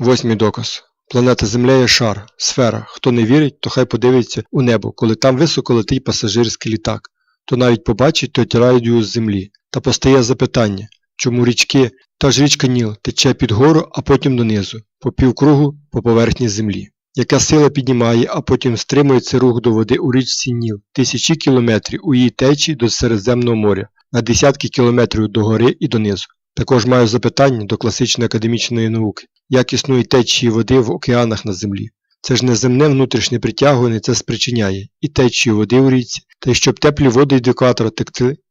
Восьмий доказ. Планета Земля є шар, сфера. Хто не вірить, то хай подивиться у небо, коли там високо летить пасажирський літак, то навіть побачить той радіус землі. Та постає запитання, чому річки, та ж річка Ніл тече під гору, а потім донизу, по півкругу по поверхні землі. Яка сила піднімає, а потім стримує цей рух до води у річці Ніл, тисячі кілометрів у її течії до Середземного моря, на десятки кілометрів до гори і донизу. Також маю запитання до класичної академічної науки, як існують течії води в океанах на землі. Це ж неземне внутрішнє притягування це спричиняє і течії води у річці, та й щоб теплі води від екватора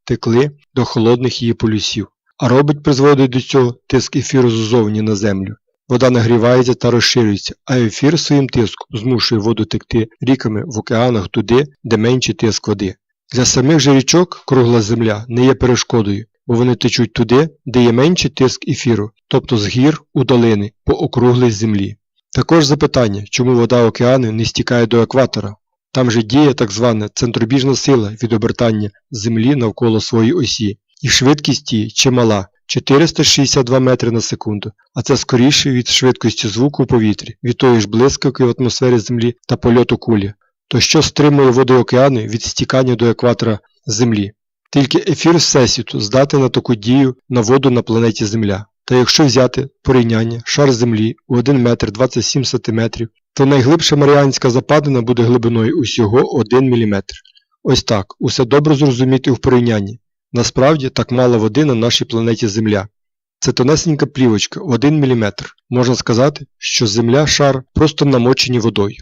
текли до холодних її полюсів. А робить призводить до цього тиск ефіру ззовні на землю. Вода нагрівається та розширюється, а ефір своїм тиском змушує воду текти ріками в океанах туди, де менший тиск води. Для самих же річок кругла земля не є перешкодою, бо вони течуть туди, де є менший тиск ефіру, тобто з гір у долини по округлій землі. Також запитання, чому вода океану не стікає до екватора. Там же діє так звана центробіжна сила від обертання Землі навколо своєї осі, і швидкість її чимала 462 метри на секунду, а це скоріше від швидкості звуку у повітрі, від тої ж блискавки в атмосфері Землі та польоту кулі. То що стримує води океану від стікання до екватора Землі? Тільки ефір Всесвіту здатен на таку дію на воду на планеті Земля. Та якщо взяти порівняння шар Землі у 1 метр 27 сантиметрів, то найглибша Маріанська западина буде глибиною усього 1 мм. Ось так, усе добре зрозуміти в порівнянні. Насправді так мало води на нашій планеті Земля. Це тонесенька плівочка 1 мм. Можна сказати, що Земля шар просто намочені водою.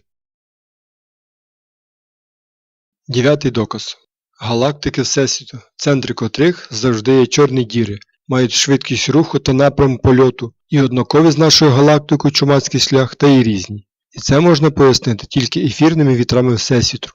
Дев'ятий доказ. Галактики Всесвіту, центри котрих завжди є чорні діри, мають швидкість руху та напрям польоту, і однакові з нашою галактикою чумацький шлях та і різні. І це можна пояснити тільки ефірними вітрами Всесвіту,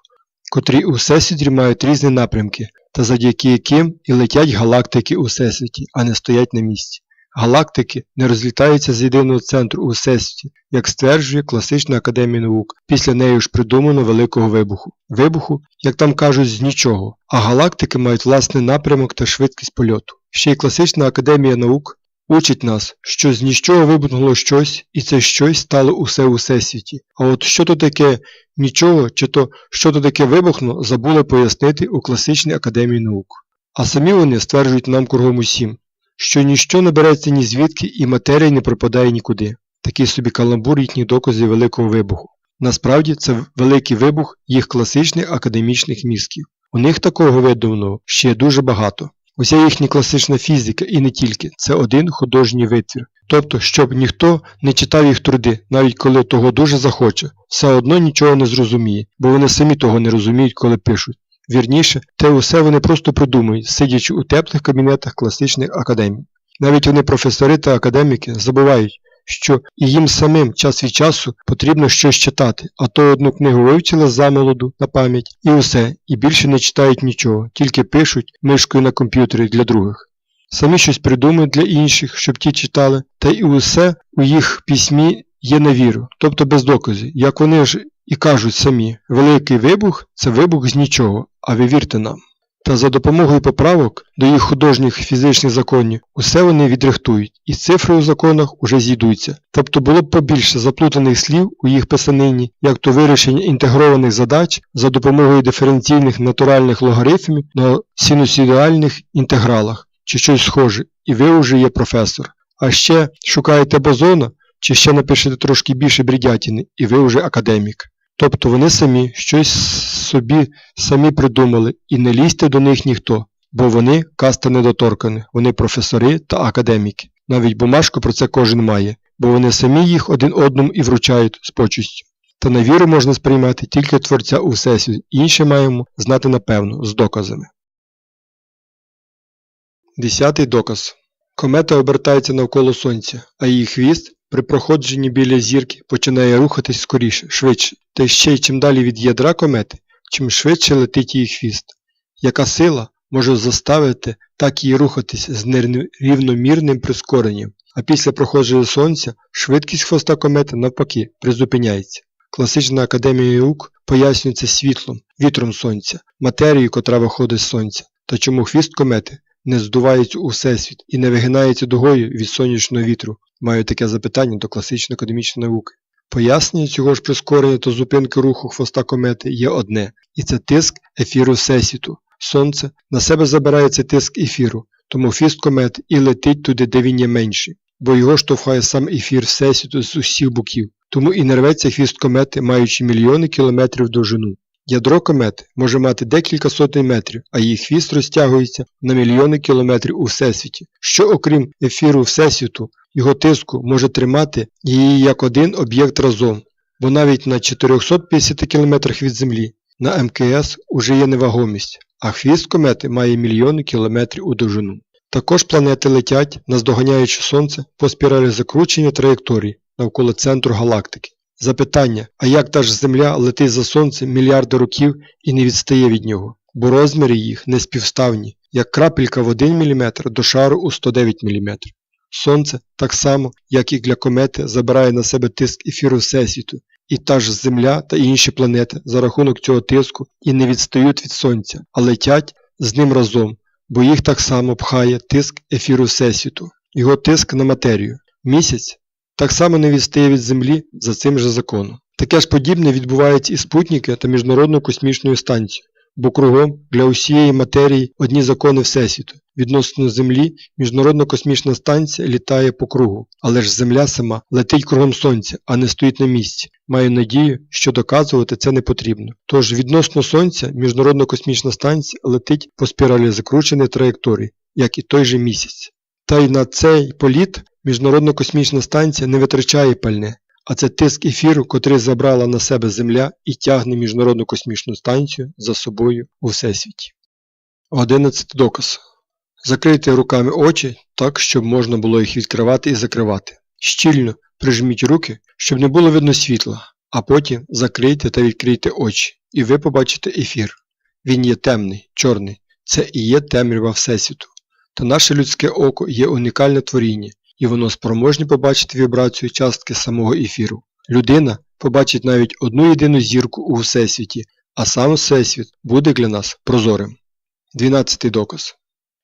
котрі у Всесвітрі мають різні напрямки, та завдяки яким і летять галактики у Всесвіті, а не стоять на місці. Галактики не розлітаються з єдиного центру у Всесвіті, як стверджує класична академія наук, після неї ж придумано великого вибуху. Вибуху, як там кажуть, з нічого, а галактики мають власний напрямок та швидкість польоту. Ще й класична академія наук учить нас, що з нічого вибухнуло щось, і це щось стало усе у всесвіті. А от що то таке нічого, чи то що то таке вибухнуло, забули пояснити у класичній академії наук. А самі вони стверджують нам кругом усім, що ніщо не береться ні звідки і матерія не пропадає нікуди. Такий собі каламбур їхніх доказів великого вибуху. Насправді це великий вибух їх класичних академічних мізків. У них такого видумного ще дуже багато. Уся їхня класична фізика і не тільки це один художній витвір. Тобто, щоб ніхто не читав їх труди, навіть коли того дуже захоче, все одно нічого не зрозуміє, бо вони самі того не розуміють, коли пишуть. Вірніше, те усе вони просто придумують, сидячи у теплих кабінетах класичних академій. Навіть вони професори та академіки забувають, що і їм самим час від часу потрібно щось читати, а то одну книгу вивчили замолоду на пам'ять і усе, і більше не читають нічого, тільки пишуть мишкою на комп'ютері для других. Самі щось придумують для інших, щоб ті читали, та й усе у їх письмі є на віру, тобто без доказів, як вони ж і кажуть самі, великий вибух це вибух з нічого, а ви вірте нам. Та за допомогою поправок до їх художніх фізичних законів усе вони відрихтують, і цифри у законах уже зійдуться. Тобто було б побільше заплутаних слів у їх писанині, як то вирішення інтегрованих задач за допомогою диференційних натуральних логарифмів на синусідіальних інтегралах чи щось схоже, і ви вже є професор. А ще шукаєте бозона, чи ще напишете трошки більше брідятини, і ви вже академік. Тобто вони самі щось собі самі придумали і не лізьте до них ніхто, бо вони каста недоторканих, вони професори та академіки. Навіть бумажку про це кожен має, бо вони самі їх один одному і вручають з почестю. Та на віру можна сприймати тільки Творця у всесвіт, інше маємо знати напевно, з доказами. Десятий доказ. Комета обертається навколо Сонця, а її хвіст при проходженні біля зірки починає рухатись скоріше, швидше, та ще й чим далі від ядра комети, чим швидше летить її хвіст. Яка сила може заставити так її рухатись з нерівномірним прискоренням, а після проходження Сонця швидкість хвоста комети навпаки призупиняється. Класична академія наук пояснюється світлом, вітром сонця, матерією, котра виходить з сонця, та чому хвіст комети не здувається у всесвіт і не вигинається дугою від сонячного вітру? Маю таке запитання до класичної академічної науки. Пояснення цього ж прискорення та зупинки руху хвоста комети є одне, і це тиск ефіру Всесвіту. Сонце на себе забирає цей тиск ефіру, тому хвіст комети і летить туди, де він є менший, бо його штовхає сам ефір Всесвіту з усіх боків. Тому і не рветься хвіст комети, маючи мільйони кілометрів довжину. Ядро комети може мати декілька сотень метрів, а її хвіст розтягується на мільйони кілометрів у всесвіті, що окрім ефіру Всесвіту, його тиску може тримати її як один об'єкт разом, бо навіть на 450 кілометрах від Землі на МКС уже є невагомість, а хвіст комети має мільйони кілометрів у довжину. Також планети летять, наздоганяючи Сонце по спіралі закручення траєкторій навколо центру галактики. Запитання, а як та ж Земля летить за Сонцем мільярди років і не відстає від нього, бо розміри їх не співставні, як крапелька в 1 мм до шару у 109 мм. Сонце, так само, як і для комети, забирає на себе тиск ефіру Всесвіту, і та ж Земля та інші планети за рахунок цього тиску і не відстають від Сонця, а летять з ним разом, бо їх так само пхає тиск ефіру Всесвіту, його тиск на матерію. Місяць так само не відстає від Землі за цим же законом. Таке ж подібне відбувається і спутники та Міжнародною космічною станцією, бо кругом для усієї матерії одні закони Всесвіту. Відносно Землі Міжнародна космічна станція літає по кругу, але ж Земля сама летить кругом Сонця, а не стоїть на місці. Маю надію, що доказувати це не потрібно. Тож відносно Сонця Міжнародна космічна станція летить по спіралі закрученої траєкторії, як і той же місяць. Та й на цей політ Міжнародна космічна станція не витрачає пальне, а це тиск ефіру, котрий забрала на себе Земля і тягне Міжнародну космічну станцію за собою у всесвіті. 11 доказ. Закрийте руками очі так, щоб можна було їх відкривати і закривати. Щільно прижміть руки, щоб не було видно світла, а потім закрийте та відкрийте очі, і ви побачите ефір. Він є темний, чорний. Це і є темрява Всесвіту. Та наше людське око є унікальне творіння, і воно спроможне побачити вібрацію частки самого ефіру. Людина побачить навіть одну єдину зірку у Всесвіті, а сам Всесвіт буде для нас прозорим. 12 доказ.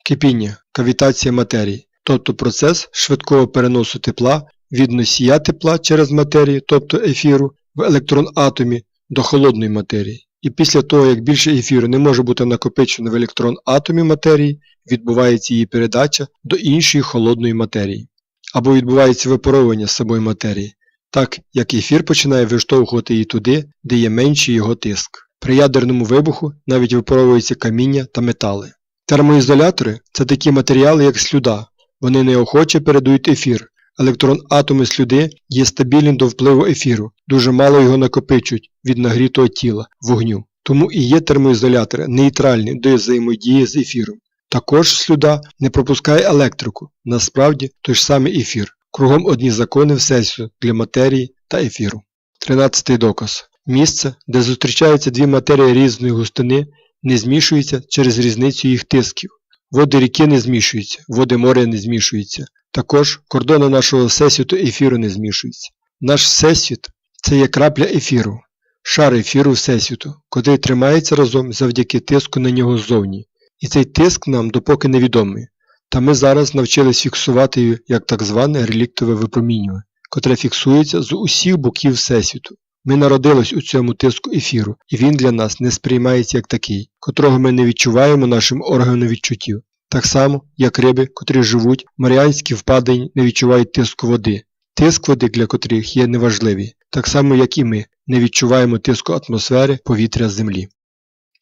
Кипіння, кавітація матерії, тобто процес швидкого переносу тепла від носія тепла через матерію, тобто ефіру, в електрон-атомі до холодної матерії. І після того, як більше ефіру не може бути накопичено в електрон-атомі матерії, відбувається її передача до іншої холодної матерії. Або відбувається випаровування самої матерії, так як ефір починає виштовхувати її туди, де є менший його тиск. При ядерному вибуху навіть випаровуються каміння та метали. Термоізолятори це такі матеріали, як слюда. Вони неохоче передають ефір. Електрон-атоми слюди є стабільним до впливу ефіру, дуже мало його накопичують від нагрітого тіла, вогню. Тому і є термоізолятори нейтральні до взаємодії з ефіром. Також слюда не пропускає електрику, насправді той ж самий ефір. Кругом одні закони всесвіту для матерії та ефіру. 13 доказ. Місце, де зустрічаються дві матерії різної густини, не змішується через різницю їх тисків. Води ріки не змішуються, води моря не змішуються. Також кордони нашого всесвіту ефіру не змішуються. Наш всесвіт це є крапля ефіру, шар ефіру всесвіту, котрий тримається разом завдяки тиску на нього ззовні. І цей тиск нам допоки невідомий. Та ми зараз навчились фіксувати як так зване реліктове випромінювання, котре фіксується з усіх боків Всесвіту. Ми народились у цьому тиску ефіру, і він для нас не сприймається як такий, котрого ми не відчуваємо нашим органом відчуттів. Так само, як риби, котрі живуть, в Маріанській впадині не відчувають тиску води. Тиск води для котрих є неважливий, так само як і ми не відчуваємо тиску атмосфери повітря землі.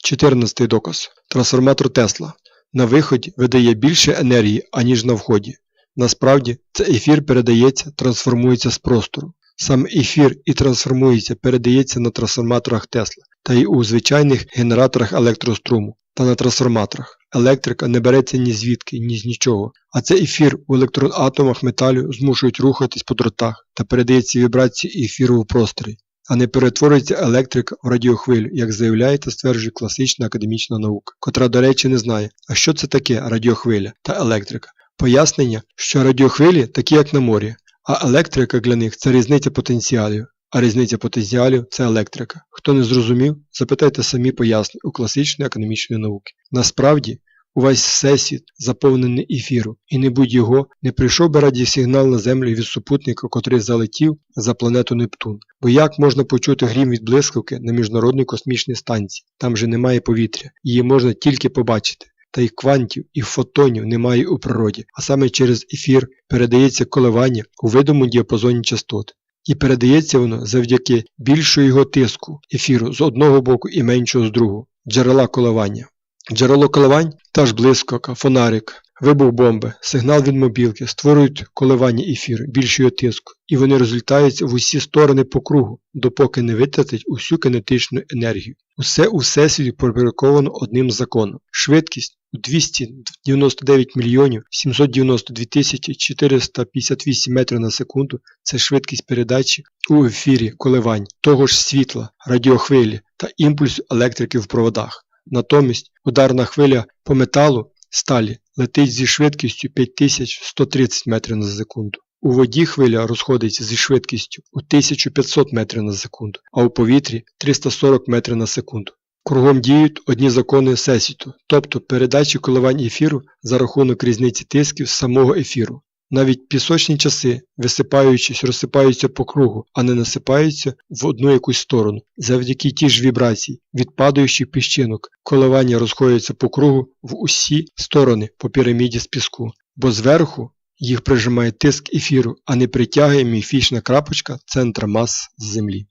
14 доказ. Трансформатор Тесла. На виході видає більше енергії, аніж на вході. Насправді, цей ефір передається, трансформується з простору. Сам ефір і трансформується, передається на трансформаторах Тесла та й у звичайних генераторах електроструму та на трансформаторах. Електрика не береться ні звідки, ні з нічого, а цей ефір у електроатомах металю змушують рухатись по дротах та передається вібрації ефіру в просторі, а не перетворюється електрика в радіохвилю, як заявляє та стверджує класична академічна наука, котра, до речі, не знає, а що це таке радіохвиля та електрика. Пояснення, що радіохвилі такі як на морі, а електрика для них це різниця потенціалів, а різниця потенціалів це електрика. Хто не зрозумів, запитайте самі пояснення у класичної економічної науки. Насправді, Увесь всесвіт заповнений ефіру, і не будь його, не прийшов би радіосигнал на землю від супутника, котрий залетів за планету Нептун. Бо як можна почути грім від блискавки на міжнародній космічній станції? Там же немає повітря, її можна тільки побачити. Та й квантів, і фотонів немає у природі, а саме через ефір передається коливання у видимому діапазоні частот. І передається воно завдяки більшого його тиску ефіру з одного боку і меншого з другого, джерела коливання. Джерело коливань та ж блискавка, фонарик, вибух бомби, сигнал від мобілки створюють коливання ефіру більшого тиску, і вони розлітаються в усі сторони по кругу, допоки не витратять усю кинетичну енергію. Усе у всесвіті пропорядковано одним законом. Швидкість у 299 мільйонів 792 тисячі 458 метрів на секунду це швидкість передачі у ефірі коливань того ж світла, радіохвилі та імпульсу електрики в проводах. Натомість ударна хвиля по металу сталі летить зі швидкістю 5130 метрів на секунду. У воді хвиля розходиться зі швидкістю у 1500 метрів на секунду, а у повітрі 340 метрів на секунду. Кругом діють одні закони всесвіту, тобто передачі коливань ефіру за рахунок різниці тисків з самого ефіру. Навіть пісочні часи, висипаючись, розсипаються по кругу, а не насипаються в одну якусь сторону. Завдяки тій ж вібрації від падаючих піщинок коливання розходяться по кругу в усі сторони по піраміді з піску, бо зверху їх прижимає тиск ефіру, а не притягує міфічна крапочка центра мас з Землі.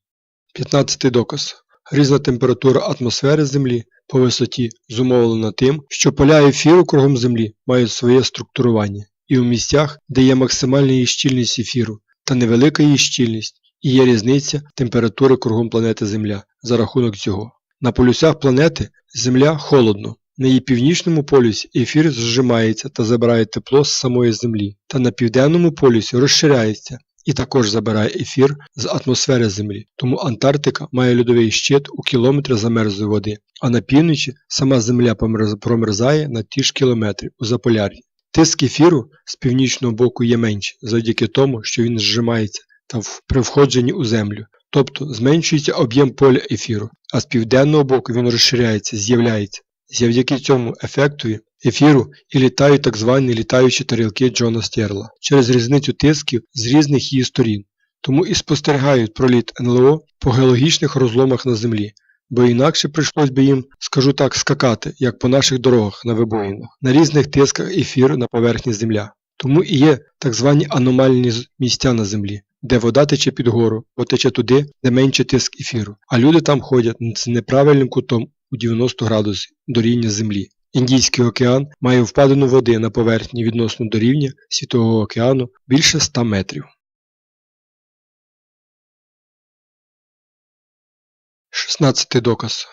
15 доказ. Різна температура атмосфери Землі по висоті зумовлена тим, що поля ефіру кругом Землі мають своє структурування і у місцях, де є максимальна її щільність ефіру та невелика її щільність, і є різниця температури кругом планети Земля за рахунок цього. На полюсях планети Земля холодно. На її північному полюсі ефір зжимається та забирає тепло з самої Землі, та на південному полюсі розширяється і також забирає ефір з атмосфери Землі. Тому Антарктика має льодовий щит у кілометри замерзлої води, а на півночі сама Земля промерзає на ті ж кілометри у Заполяр'ї. Тиск ефіру з північного боку є менший завдяки тому, що він зжимається та при входженні у землю, тобто зменшується об'єм поля ефіру, а з південного боку він розширяється, з'являється. Завдяки цьому ефектові ефіру і літають так звані літаючі тарілки Джона Стерла через різницю тисків з різних її сторін, тому і спостерігають проліт НЛО по геологічних розломах на землі, бо інакше прийшлось би їм, скажу так, скакати, як по наших дорогах на вибоїнах, на різних тисках ефіру на поверхні земля. Тому і є так звані аномальні місця на землі, де вода тече під гору, бо тече туди, де менше тиск ефіру, а люди там ходять з неправильним кутом у 90 градусів до рівня землі. Індійський океан має впадину води на поверхні відносно до рівня Світового океану більше 100 метрів. 16 доказ.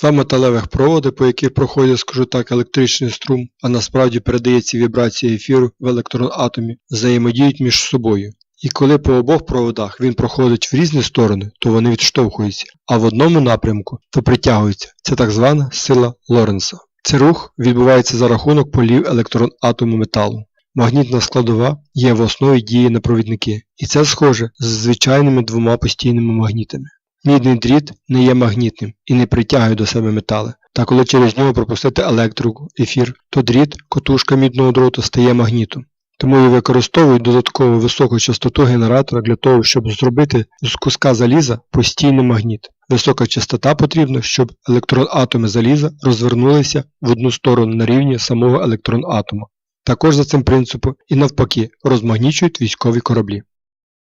Два металевих проводи, по яких проходить, скажу так, електричний струм, а насправді передається вібрація ефіру в електронатомі, взаємодіють між собою. І коли по обох проводах він проходить в різні сторони, то вони відштовхуються, а в одному напрямку то притягуються. Це так звана сила Лоренса. Цей рух відбувається за рахунок полів електронатому металу. Магнітна складова є в основі дії на провідники, і це схоже з звичайними двома постійними магнітами. Мідний дріт не є магнітним і не притягує до себе метали. Та коли через нього пропустити електрику, ефір, то дріт, котушка мідного дроту стає магнітом. Тому і використовують додаткову високу частоту генератора для того, щоб зробити з куска заліза постійний магніт. Висока частота потрібна, щоб електронатоми заліза розвернулися в одну сторону на рівні самого електронатома. Також за цим принципом і навпаки розмагнічують військові кораблі.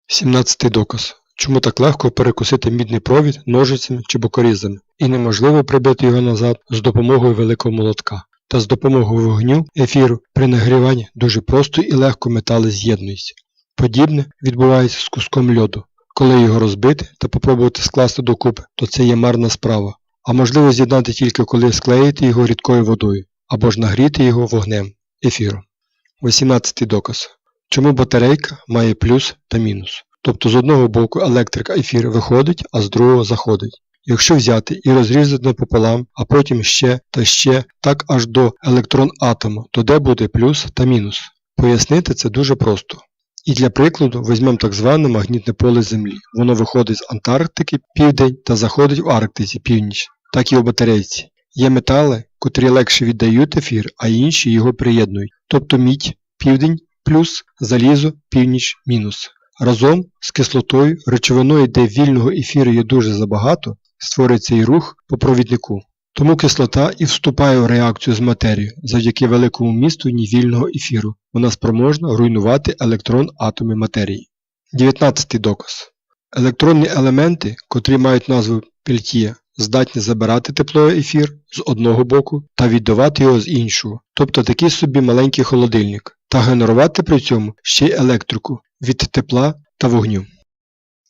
17 доказ. Чому так легко перекусити мідний провід ножицями чи бокорізами, і неможливо прибити його назад з допомогою великого молотка. Та з допомогою вогню ефіру при нагріванні дуже просто і легко метали з'єднуються. Подібне відбувається з куском льоду. Коли його розбити та попробувати скласти докупи, то це є марна справа. А можливо з'єднати тільки коли склеїти його рідкою водою або ж нагріти його вогнем ефіру. 18 доказ. Чому батарейка має плюс та мінус? Тобто з одного боку електрика ефір виходить, а з другого заходить. Якщо взяти і розрізати напополам, а потім ще та ще, так аж до електрон атому, то де буде плюс та мінус? Пояснити це дуже просто. І для прикладу візьмемо так зване магнітне поле Землі. Воно виходить з Антарктики південь та заходить в Арктиці північ, так і у батарейці. Є метали, котрі легше віддають ефір, а інші його приєднують. Тобто мідь південь плюс, залізо північ мінус. Разом з кислотою, речовиною, де вільного ефіру є дуже забагато, створюється і рух по провіднику. Тому кислота і вступає в реакцію з матерією завдяки великому місту вільного ефіру. Вона спроможна руйнувати електрон атоми матерії. 19 доказ. Електронні елементи, котрі мають назву Пельтє, здатні забирати тепловий ефір з одного боку та віддавати його з іншого, тобто такий собі маленький холодильник, та генерувати при цьому ще й електрику від тепла та вогню.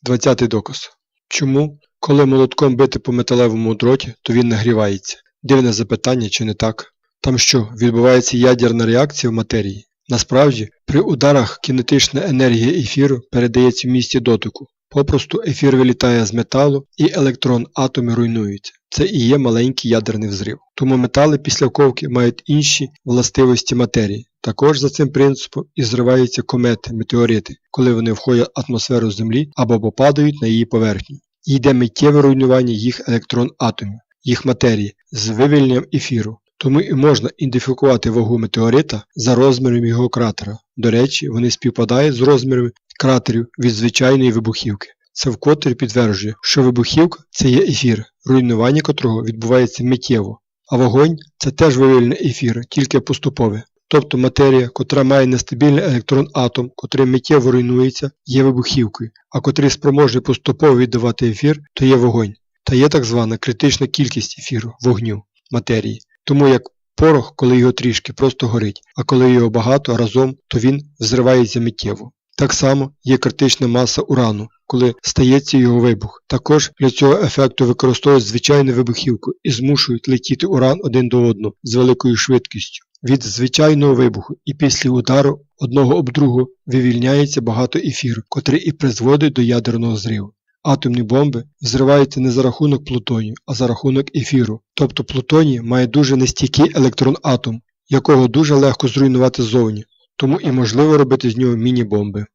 20 доказ. Чому, коли молотком бити по металевому дроті, то він нагрівається? Дивне запитання, чи не так? Там що, відбувається ядерна реакція в матерії? Насправді, при ударах кінетична енергія ефіру передається в місці дотику. Попросту ефір вилітає з металу і електрон атоми руйнуються. Це і є маленький ядерний взрив. Тому метали після ковки мають інші властивості матерії. Також за цим принципом і зриваються комети, метеорити, коли вони входять в атмосферу Землі або попадають на її поверхню. І йде миттєве руйнування їх електрон атомів, їх матерії з вивільненням ефіру. Тому і можна ідентифікувати вагу метеорита за розміром його кратера. До речі, вони співпадають з розмірами кратерів від звичайної вибухівки. Це вкотре підтверджує, що вибухівка це є ефір, руйнування котрого відбувається миттєво, а вогонь це теж вивільне ефір, тільки поступове. Тобто матерія, котра має нестабільний електрон атом, котрий миттєво руйнується, є вибухівкою, а котрий спроможний поступово віддавати ефір, то є вогонь. Та є так звана критична кількість ефіру, вогню, матерії. Тому як порох, коли його трішки, просто горить, а коли його багато разом, то він взривається миттєво. Так само є критична маса урану, коли стається його вибух. Також для цього ефекту використовують звичайну вибухівку і змушують летіти уран один до одного з великою швидкістю. Від звичайного вибуху і після удару одного об другого вивільняється багато ефіру, котрий і призводить до ядерного зриву. Атомні бомби взриваються не за рахунок плутонію, а за рахунок ефіру. Тобто плутоній має дуже нестійкий електрон атом, якого дуже легко зруйнувати ззовні, тому і можливо робити з нього міні-бомби.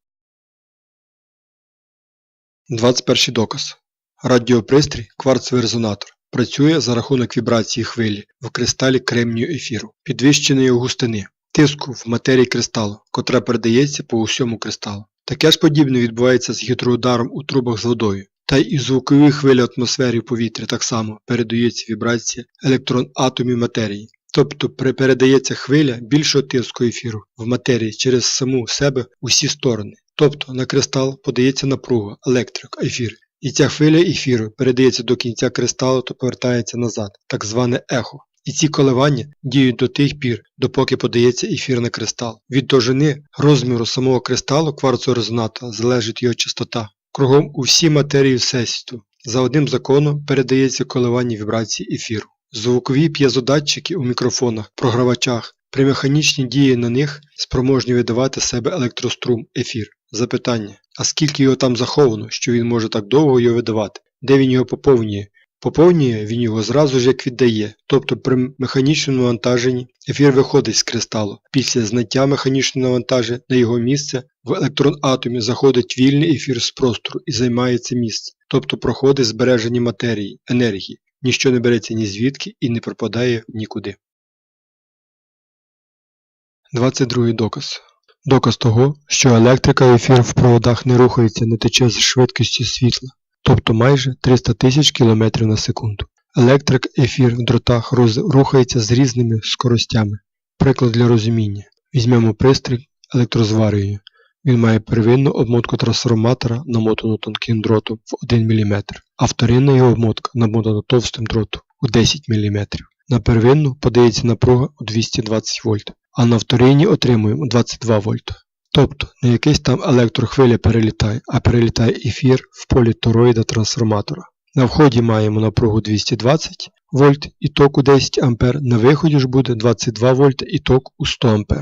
21 доказ. Радіопристрій кварцевий резонатор працює за рахунок вібрації хвилі в кристалі кремнію ефіру, підвищеної густини, тиску в матерії кристалу, котра передається по усьому кристалу. Таке ж подібне відбувається з гідроударом у трубах з водою. Та й і звукові хвилі атмосфері повітря так само передається вібрація електрон атомів матерії. Тобто передається хвиля більшого тиску ефіру в матерії через саму себе усі сторони. Тобто на кристал подається напруга, електрик, ефір. І ця хвиля ефіру передається до кінця кристалу та повертається назад, так зване ехо. І ці коливання діють до тих пір, допоки подається ефір на кристал. Від довжини розміру самого кристалу кварцу резоната залежить його частота. Кругом у всій матерії всесвіту. За одним законом передається коливання вібрації ефіру. Звукові п'єзодатчики у мікрофонах, програвачах, при механічній дії на них спроможні видавати себе електрострум, ефір. Запитання. А скільки його там заховано, що він може так довго його видавати? Де він його поповнює? Поповнює він його зразу ж як віддає, тобто при механічному навантаженні ефір виходить з кристалу. Після знаття механічного навантаження на його місце в електрон атомі заходить вільний ефір з простору і займає це місце, тобто проходить збереження матерії, енергії. Ніщо не береться ні звідки і не пропадає нікуди. 22 доказ. Доказ того, що електрика ефір в проводах не рухається, не тече з швидкістю світла, тобто майже 300 тисяч км на секунду. Електрик ефір в дротах рухається з різними скоростями. Приклад для розуміння. Візьмемо пристрій електрозварювання. Він має первинну обмотку трансформатора, намотану тонким дротом в 1 мм, а вторинна його обмотка намотана товстим дротом у 10 мм. На первинну подається напруга у 220 вольт, а на вторинній отримуємо 22 вольта. Тобто не якийсь там електрохвиля перелітає, а перелітає ефір в полі тороїда трансформатора. На вході маємо напругу 220 вольт і ток у 10 А, на виході ж буде 22 вольта і ток у 100 А.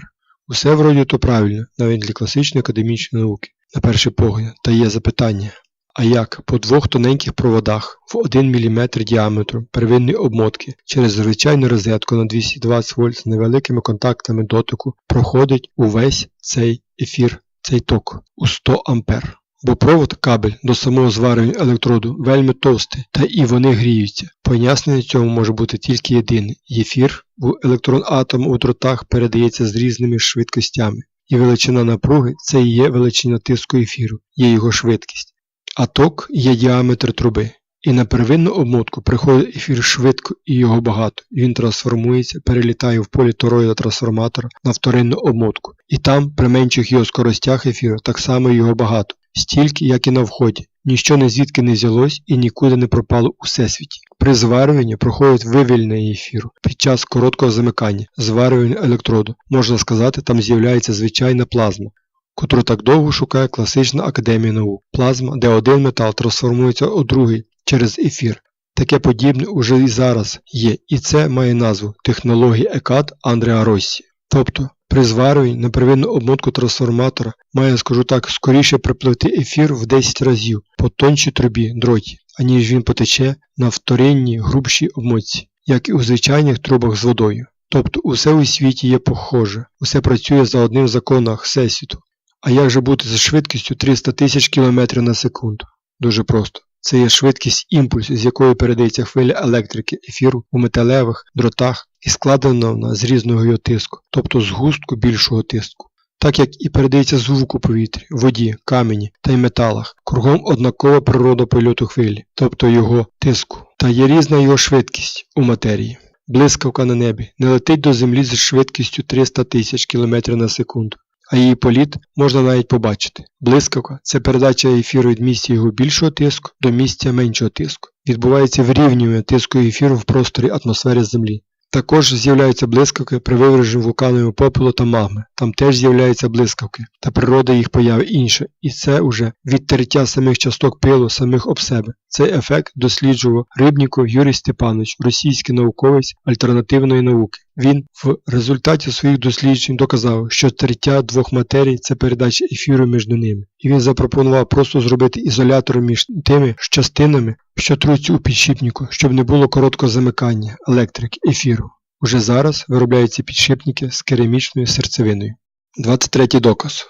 Усе вроді то правильно, навіть для класичної академічної науки, на перший погляд, та є запитання. А як по двох тоненьких проводах в 1 мм діаметру первинної обмотки через звичайну розетку на 220 вольт з невеликими контактами дотику проходить увесь цей ефір, цей ток у 100 А. Бо провод кабель до самого зварювання електроду вельми товстий, та і вони гріються. Пояснення цьому може бути тільки єдине. Ефір у електрон атом у дротах передається з різними швидкостями. І величина напруги це і є величина тиску ефіру, є його швидкість. А ток є діаметр труби. І на первинну обмотку приходить ефір швидко і його багато. Він трансформується, перелітає в полі тороїда трансформатора на вторинну обмотку. І там, при менших його скоростях ефіру, так само його багато, стільки, як і на вході. Ніщо не звідки не взялось і нікуди не пропало у всесвіті. При зварюванні проходить вивільнення ефіру під час короткого замикання, зварювання електроду. Можна сказати, там з'являється звичайна плазма, котру так довго шукає класична академія наук. Плазма, де один метал трансформується у другий через ефір. Таке подібне уже і зараз є, і це має назву технології ЕКАТ Андреа Россі. Тобто, при зварюванні на первинну обмотку трансформатора має, скажу так, скоріше припливти ефір в 10 разів по тоншій трубі дроті, аніж він потече на вторинній грубшій обмотці, як і у звичайних трубах з водою. Тобто усе у світі є похоже, усе працює за одним законом Всесвіту. А як же бути за швидкістю 300 тисяч км на секунду? Дуже просто. Це є швидкість імпульсу, з якою передається хвиля електрики ефіру у металевих дротах і складена вона з різного його тиску, тобто з густку більшого тиску. Так як і передається звук у повітрі, воді, камені та й металах, кругом однакова природа польоту хвилі, тобто його тиску, та є різна його швидкість у матерії. Блискавка на небі не летить до землі з швидкістю 300 тисяч км на секунду, а її політ можна навіть побачити. Блискавка це передача ефіру від місця його більшого тиску до місця меншого тиску. Відбувається вирівнювання тиску ефіру в просторі атмосфери Землі. Також з'являються блискавки при виверженні вулканового попелу та магми. Там теж з'являються блискавки, та природа їх появи інша, і це уже відтертя самих часток пилу самих об себе. Цей ефект досліджував Рибніков Юрій Степанович, російський науковець альтернативної науки. Він в результаті своїх досліджень доказав, що тертя двох матерій це передача ефіру між ними. І він запропонував просто зробити ізолятор між тими частинами, що труться у підшипнику, щоб не було короткого замикання електрики ефіру. Уже зараз виробляються підшипники з керамічною серцевиною. 23 доказ.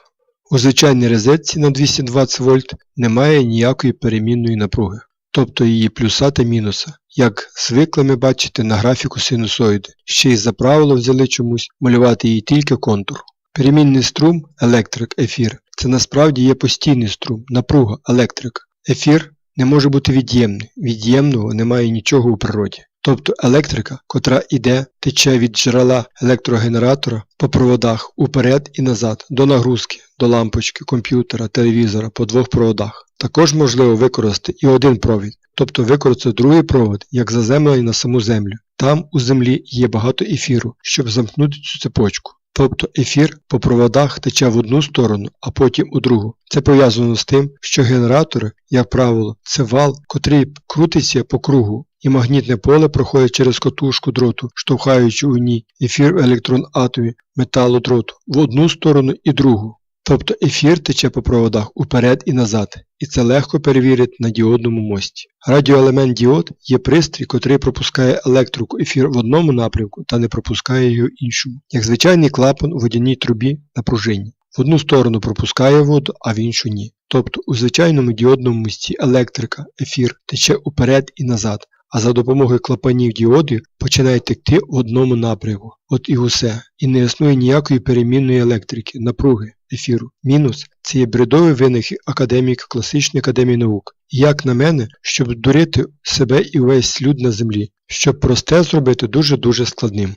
У звичайній розетці на 220 вольт немає ніякої перемінної напруги, тобто її плюса та мінуса, як звикли ми бачити на графіку синусоїди, ще й за правило взяли чомусь малювати її тільки контур. Перемінний струм, електрик, ефір це насправді є постійний струм, напруга, електрик. Ефір не може бути від'ємний, від'ємного немає нічого у природі. Тобто електрика, котра іде, тече від джерела електрогенератора по проводах уперед і назад до нагрузки, до лампочки, комп'ютера, телевізора по двох проводах. Також можливо використати і один провід, тобто використати другий провод, як заземлений на саму землю. Там у землі є багато ефіру, щоб замкнути цю цепочку. Тобто ефір по проводах тече в одну сторону, а потім у другу. Це пов'язано з тим, що генератори, як правило, це вал, котрий крутиться по кругу, і магнітне поле проходить через котушку дроту, штовхаючи у ній ефір в електрон атомі металу дроту в одну сторону і другу. Тобто ефір тече по проводах уперед і назад, і це легко перевірити на діодному мості. Радіоелемент діод є пристрій, котрий пропускає електрику ефір в одному напрямку та не пропускає його іншому, як звичайний клапан у водяній трубі на пружині. В одну сторону пропускає воду, а в іншу ні. Тобто у звичайному діодному мості електрика, ефір тече уперед і назад, а за допомогою клапанів діодів починає текти в одному напрямку. От і усе. І не існує ніякої перемінної електрики, напруги, ефіру. Мінус це є бредовий винахід академіка класичної академії наук. Як на мене, щоб дурити себе і весь люд на землі, щоб просте зробити дуже-дуже складним.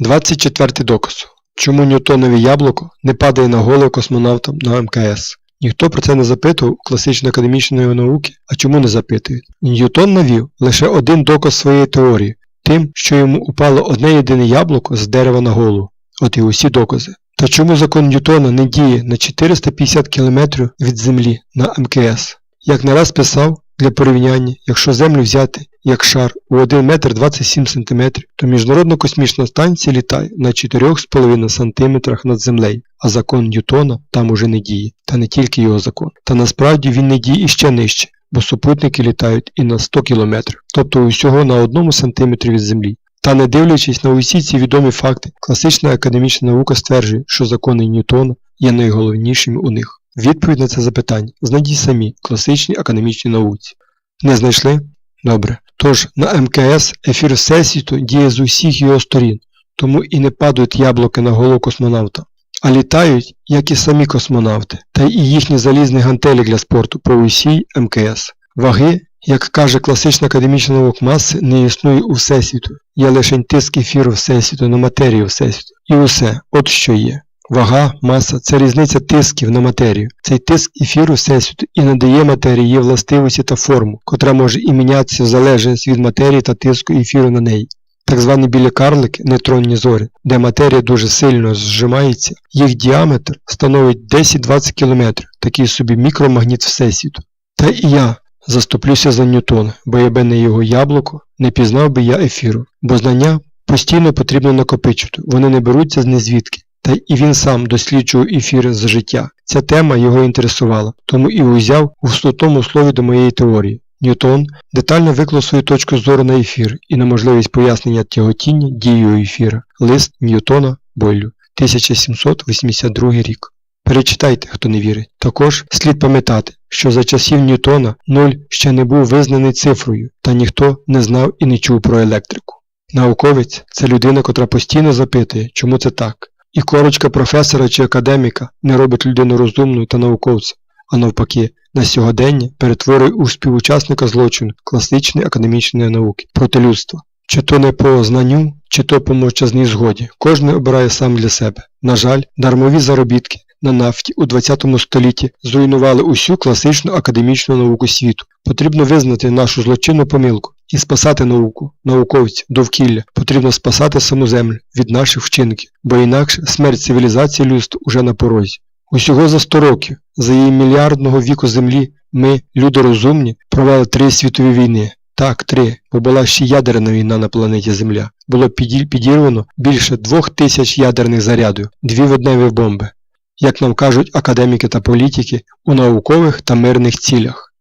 24 доказ. Чому Ньютонове яблуко не падає на голову космонавтам на МКС? Ніхто про це не запитував у класичної академічної науки, а чому не запитують? Ньютон навів лише один доказ своєї теорії, тим, що йому упало одне єдине яблуко з дерева на голову. От і усі докази. Та чому закон Ньютона не діє на 450 км від Землі на МКС? Як не раз писав, для порівняння, якщо Землю взяти як шар у 1 метр 27 см, то Міжнародна космічна станція літає на 4,5 см над землею, а закон Ньютона там уже не діє, та не тільки його закон. Та насправді він не діє іще нижче, бо супутники літають і на 100 км, тобто усього на 1 см від землі. Та не дивлячись на усі ці відомі факти, класична академічна наука стверджує, що закони Ньютона є найголовнішими у них. Відповідь на це запитання знайдіть самі в класичній академічній науці. Не знайшли? Добре. Тож на МКС ефір Всесвіту діє з усіх його сторін, тому і не падають яблуки на голову космонавта, а літають, як і самі космонавти, та і їхні залізні гантелі для спорту по усій МКС. Ваги, як каже класична академічна наук маси, не існує у Всесвіту, є лише тиск ефіру Всесвіту на матерію Всесвіту. І усе, от що є. Вага, маса це різниця тисків на матерію. Цей тиск ефіру Всесвіту і надає матерії її властивості та форму, котра може і мінятися в залежності від матерії та тиску ефіру на неї. Так звані білі карлики, нейтронні зорі, де матерія дуже сильно зжимається, їх діаметр становить 10-20 км, такий собі мікромагніт Всесвіту. Та і я заступлюся за Ньютона, бо якби не його яблуко, не пізнав би я ефіру, бо знання постійно потрібно накопичувати, вони не беруться з незвідки. Та і він сам досліджував ефіри за життя. Ця тема його інтересувала, тому і узяв у вступному слові до моєї теорії. Ньютон детально виклав свою точку зору на ефір і на можливість пояснення тяготіння дією ефіра. Лист Ньютона Бойлю, 1782 рік. Перечитайте, хто не вірить. Також слід пам'ятати, що за часів Ньютона нуль ще не був визнаний цифрою, та ніхто не знав і не чув про електрику. Науковець це людина, котра постійно запитує, чому це так. І корочка професора чи академіка не робить людину розумною та науковця, а навпаки, на сьогодення перетворює у співучасника злочину класичної академічної науки проти людства. Чи то не по знанню, чи то по мовчазній згоді. Кожен обирає сам для себе. На жаль, дармові заробітки на нафті у 20 столітті зруйнували усю класичну академічну науку світу. Потрібно визнати нашу злочинну помилку і спасати науку, науковців, довкілля. Потрібно спасати саму землю від наших вчинків, бо інакше смерть цивілізації людства уже на порозі. Усього за 100 років, за її мільярдного віку землі, ми, люди розумні, провели три світові війни. Так, три, бо була ще ядерна війна на планеті Земля. Було підірвано більше двох тисяч ядерних зарядів, дві водневі бомби, як нам кажуть академіки та політики, у наукових та мирних цілях.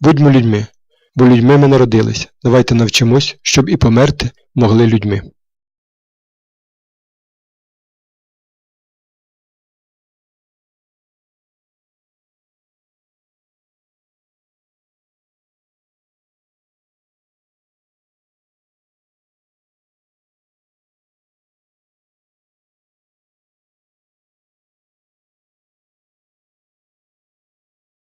Будьмо людьми, бо людьми ми народилися. Давайте навчимось, щоб і померти могли людьми.